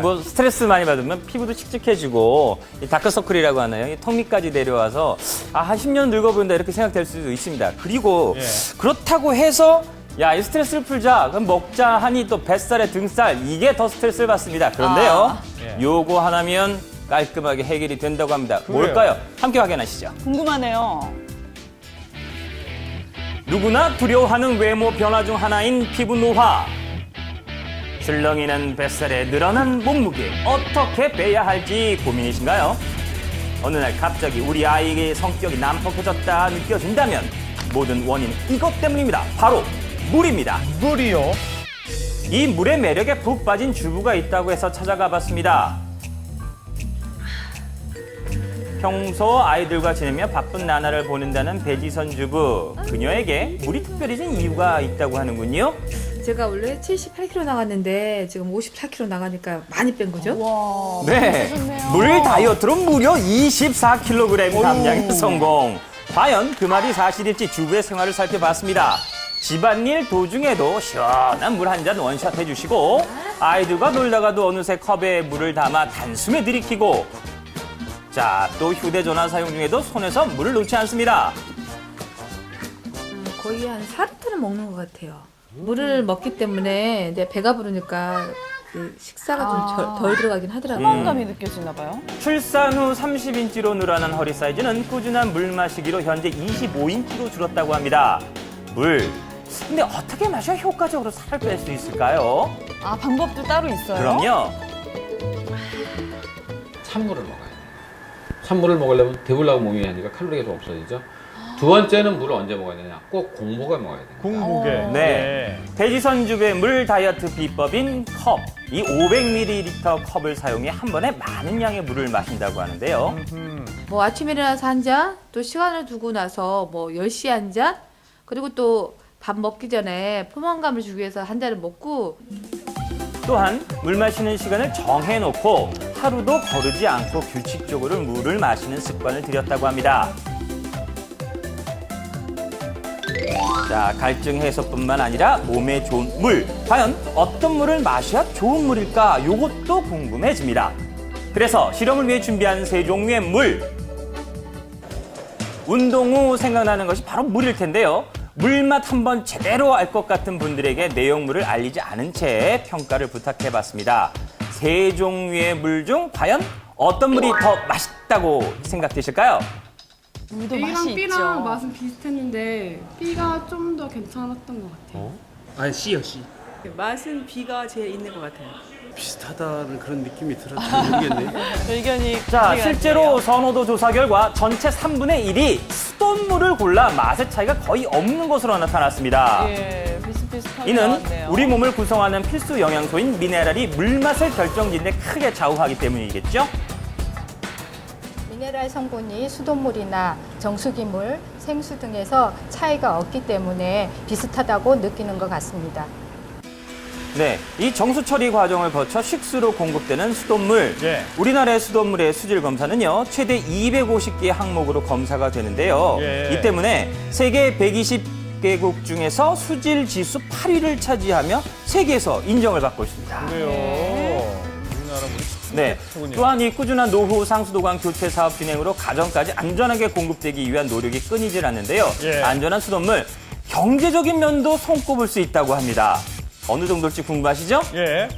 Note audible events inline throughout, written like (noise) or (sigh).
뭐 스트레스 많이 받으면 피부도 칙칙해지고 이 다크서클이라고 하나요? 이 턱밑까지 내려와서 아, 한 10년 늙어 보인다 이렇게 생각될 수도 있습니다. 그리고 예. 그렇다고 해서 야, 이 스트레스를 풀자. 그럼 먹자 하니 또 뱃살에 등살 이게 더 스트레스를 받습니다. 그런데요. 아. 예. 요거 하나면 깔끔하게 해결이 된다고 합니다. 그래요? 뭘까요? 함께 확인하시죠. 궁금하네요. 누구나 두려워하는 외모 변화 중 하나인 피부 노화. 슬렁이는 뱃살에 늘어난 몸무게 어떻게 빼야 할지 고민이신가요? 어느 날 갑자기 우리 아이의 성격이 난폭해졌다 느껴진다면 모든 원인은 이것 때문입니다. 바로 물입니다. 물이요. 이 물의 매력에 푹 빠진 주부가 있다고 해서 찾아가 봤습니다. 평소 아이들과 지내며 바쁜 나날을 보낸다는 배지선 주부. 그녀에게 물이 특별해진 이유가 있다고 하는군요. 제가 원래 78kg 나갔는데 지금 54kg 나가니까 많이 뺀 거죠? 와. 네. 물 다이어트로 무려 24kg 감량에 성공. 과연 그 말이 사실일지 주부의 생활을 살펴봤습니다. 집안일 도중에도 시원한 물 한 잔 원샷 해주시고 아이들과 놀다가도 어느새 컵에 물을 담아 단숨에 들이키고 자, 또 휴대전화 사용 중에도 손에서 물을 놓지 않습니다. 음, 거의 한 4리터는 먹는 것 같아요. 물을 먹기 때문에 이제 배가 부르니까 그 식사가 아. 좀덜 들어가긴 하더라고요. 포만감이 느껴지나 봐요. 출산 후 30인치로 늘어난 허리 사이즈는 꾸준한 물 마시기로 현재 25인치로 줄었다고 합니다. 물. 근데 어떻게 마셔야 효과적으로 살을 뺄 수 있을까요? 아, 방법도 따로 있어요? 그럼요. 찬물을 먹어야 돼요. 찬물을 먹으려면 배불라고 몸이 하니까 칼로리가 좀 없어지죠. 두 번째는 물을 언제 먹어야 되냐? 꼭 공복에 먹어야 돼요. 궁극에. 네. 돼지선 주부의 물 다이어트 비법인 컵. 이 500ml 컵을 사용해 한 번에 많은 양의 물을 마신다고 하는데요. 음. 뭐 아침에 일어나서 한 잔, 또 시간을 두고 나서 뭐 10시에 한 잔, 그리고 또 밥 먹기 전에 포만감을 주기 위해서 한 잔을 먹고 또한 물 마시는 시간을 정해놓고 하루도 거르지 않고 규칙적으로 물을 마시는 습관을 들였다고 합니다. 자, 갈증 해소뿐만 아니라 몸에 좋은 물. 과연 어떤 물을 마셔야 좋은 물일까? 요것도 궁금해집니다. 그래서 실험을 위해 준비한 세 종류의 물. 운동 후 생각나는 것이 바로 물일 텐데요. 물맛 한번 제대로 알 것 같은 분들에게 내용물을 알리지 않은 채 평가를 부탁해 봤습니다. 세 종류의 물 중 과연 어떤 물이 더 맛있다고 생각되실까요? 물도 A랑 맛이 B랑 있죠. 맛은 비슷했는데 B가 좀 더 괜찮았던 것 같아요. 아니 C요 C. 맛은 B가 제일 있는 것 같아요. 비슷하다는 그런 느낌이 들어 잘 모르겠네. (laughs) 의견이 자, 실제로. 선호도 조사 결과 전체 3분의 1이 수돗물을 골라 맛의 차이가 거의 없는 것으로 나타났습니다. 예, 비슷비슷하게 이는 나왔네요. 우리 몸을 구성하는 필수 영양소인 미네랄이 물맛을 결정짓는 데 크게 좌우하기 때문이겠죠? 미네랄 성분이 수돗물이나 정수기물, 생수 등에서 차이가 없기 때문에 비슷하다고 느끼는 것 같습니다. 네, 이 정수 처리 과정을 거쳐 식수로 공급되는 수돗물. 예. 우리나라의 수돗물의 수질 검사는요, 최대 250개 항목으로 검사가 되는데요. 예. 이 때문에 세계 120개국 중에서 수질 지수 8위를 차지하며 세계에서 인정을 받고 있습니다. 그래요. 우리나라 물이 참 네. 깨끗하군요. 또한 이 꾸준한 노후 상수도관 교체 사업 진행으로 가정까지 안전하게 공급되기 위한 노력이 끊이질 않는데요. 예. 안전한 수돗물 경제적인 면도 손꼽을 수 있다고 합니다. 어느 정도일지 궁금하시죠? 예.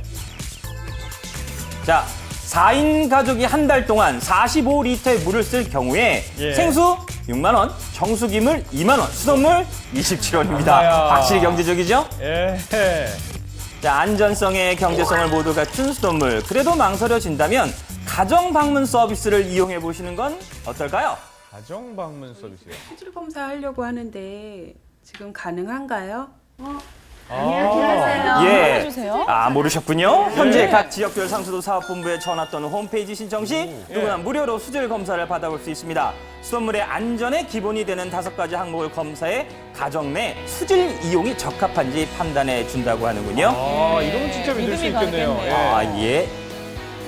자, 4인 가족이 한 달 동안 45리터의 물을 쓸 경우에 예. 생수 6만 원, 정수기물 2만 원, 수돗물 27원입니다. 아야. 확실히 경제적이죠? 예. 자, 안전성에 경제성을 모두 갖춘 수돗물. 그래도 망설여진다면 가정 방문 서비스를 이용해 보시는 건 어떨까요? 가정 방문 서비스요. 수질 검사 하려고 하는데 지금 가능한가요? 안녕하세요. 예. 해주세요. 아, 모르셨군요. 현재 각 지역별 상수도 사업본부에 전화 또는 홈페이지 신청 시 누구나 무료로 수질 검사를 받아볼 수 있습니다. 수돗물의 안전에 기본이 되는 다섯 가지 항목을 검사해 가정 내 수질 이용이 적합한지 판단해 준다고 하는군요. 아, 이러면 진짜 믿을 수 믿음이 있겠네요. 가겠네요. 예. 아, 예.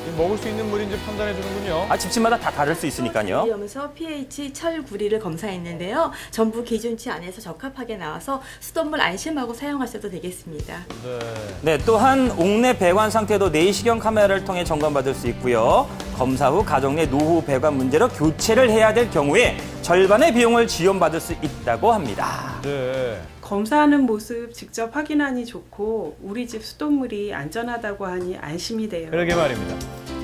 이 먹을 수 있는 물인지 판단해 주는군요. 아, 집집마다 다 다를 수 있으니까요. 이러면서 pH, 철, 구리를 검사했는데요. 전부 기준치 안에서 적합하게 나와서 수돗물 안심하고 사용하셔도 되겠습니다. 네. 네, 또한 옥내 배관 상태도 내시경 카메라를 통해 점검받을 수 있고요. 검사 후 가정 내 노후 배관 문제로 교체를 해야 될 경우에 절반의 비용을 지원받을 수 있다고 합니다. 네. 검사하는 모습 직접 확인하니 좋고 우리 집 수돗물이 안전하다고 하니 안심이 돼요. 그러게 말입니다.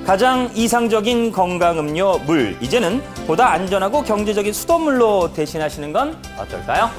가장 이상적인 건강 음료 물 이제는 보다 안전하고 경제적인 수돗물로 대신하시는 건 어떨까요?